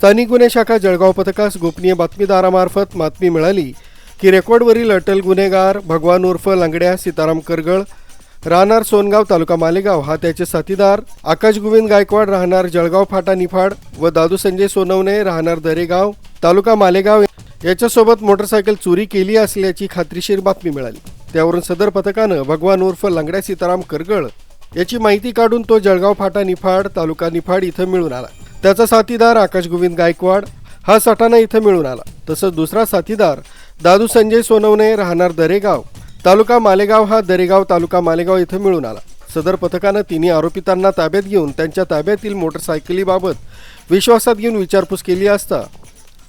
स्थानिक गुन्हे शाखा जळगाव पथकास गोपनीय बातमीदारामार्फत बातमी मिळाली. की रेकॉर्डवरील अटल गुन्हेगार भगवान उर्फ लांगड्या सीताराम करगळ राहणार सोनगाव तालुका मालेगाव हा त्याचे साथीदार आकाश गोविंद गायकवाड राहणार जळगाव फाटा निफाड व दादू संजय सोनवणे राहणार दरेगाव तालुका मालेगाव याच्यासोबत मोटरसायकल चोरी केली असल्याची खात्रीशीर बातमी मिळाली. त्यावरून सदर पथकानं भगवान उर्फ लांगड्या सीताराम करगळ याची माहिती काढून तो जळगाव फाटा निफाड तालुका निफाड इथं मिळून आला. त्याचा साथीदार आकाश गोविंद गायकवाड हा सटाणा इथं मिळून आला. तसंच दुसरा साथीदार दादू संजय सोनवणे राहणार दरेगाव. तालुका मालेगाव हा दरेगाव तालुका मालेगाव इथं मिळून आला. सदर पथकानं तिन्ही आरोपितांना ताब्यात घेऊन त्यांच्या ताब्यातील मोटरसायकलीबाबत विश्वासात घेऊन विचारपूस केली असता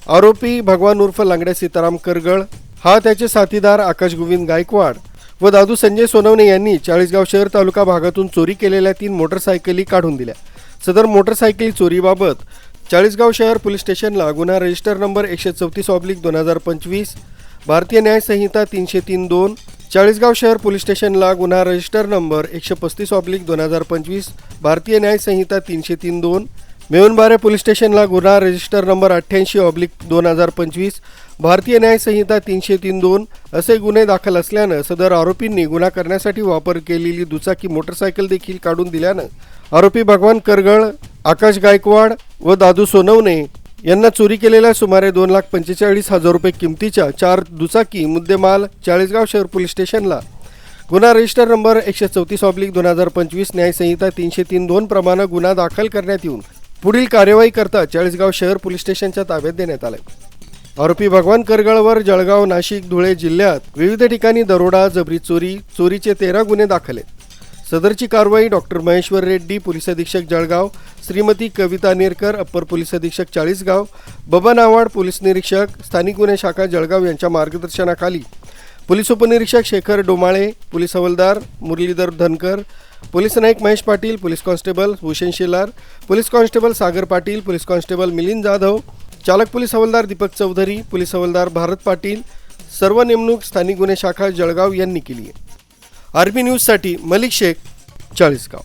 आरोपी भगवान उर्फ लांगड्या सीताराम करगळ हा त्याचे साथीदार आकाश गोविंद गायकवाड व दादू संजय सोनवणे यांनी चाळीसगाव शहर तालुका भागातून चोरी केलेल्या तीन मोटरसायकली काढून दिल्या. सदर मोटरसायकली चोरीबाबत चाळीसगाव शहर पोलीस स्टेशनला गुन्हा रजिस्टर नंबर एकशे चौतीस ऑब्लिक दोन हजार पंचवीस भारतीय न्याय संहिता तीनशे तीन दोन चाळीसगाव शहर पोलीस स्टेशनला गुन्हा रजिस्टर नंबर एकशे पस्तीस ऑब्लिक दोन हजार पंचवीस भारतीय न्याय संहिता तीनशे तीन दोन मेवनबारे पोलीस स्टेशनला गुन्हा रजिस्टर नंबर अठ्ठ्याऐंशी ऑब्लिक दोन हजार पंचवीस भारतीय न्यायसंहिता तीनशे तीन दोन असे गुन्हे दाखल असल्यानं सदर आरोपींनी गुन्हा करण्यासाठी वापर केलेली दुचाकी मोटरसायकल देखील काढून दिल्यानं आरोपी भगवान करगळ आकाश गायकवाड व दादू सोनवणे यांना चोरी केलेल्या सुमारे दोन लाख पंचेचाळीस हजार रुपये किमतीच्या चार दुचाकी मुद्देमाल चाळीसगाव शहर पोलीस स्टेशनला. गुन्हा रजिस्टर नंबर एकशे चौतीस ऑब्लिक दोन हजार पंचवीस न्यायसंहिता तीनशे तीन दोन प्रमाणे गुन्हा दाखल करण्यात येऊन पुढील कार्यवाही करता चाळीसगाव शहर पोलीस स्टेशनच्या ताब्यात देण्यात आले आरोपी भगवान करगळवर जळगाव नाशिक धुळे जिल्ह्यात विविध ठिकाणी दरोडा जबरी चोरी चोरीचे तेरा गुन्हे दाखल आहेत. सदरची कारवाई डॉक्टर महेश्वर रेड्डी पोलीस अधीक्षक जळगाव श्रीमती कविता नेरकर अप्पर पोलीस अधीक्षक चाळीसगाव बबन आव्हाड पोलीस निरीक्षक स्थानिक गुन्हे शाखा जळगाव यांच्या मार्गदर्शनाखाली पोलीस उपनिरीक्षक शेखर डोमाळे पोलीस हवालदार Muralidhar Dhankar police Naik Mahesh Patil police constable Bhushan Shelar police constable Sagar Patil police constable Milind Jadhav चालक पोलीस हवालदार दीपक चौधरी पोलीस हवालदार भारत पाटील सर्व नेमणूक स्थानिक गुन्हे शाखा जळगाव यांनी केली आहे. आर्मी न्यूजसाठी मलिक शेख चाळीसगाव.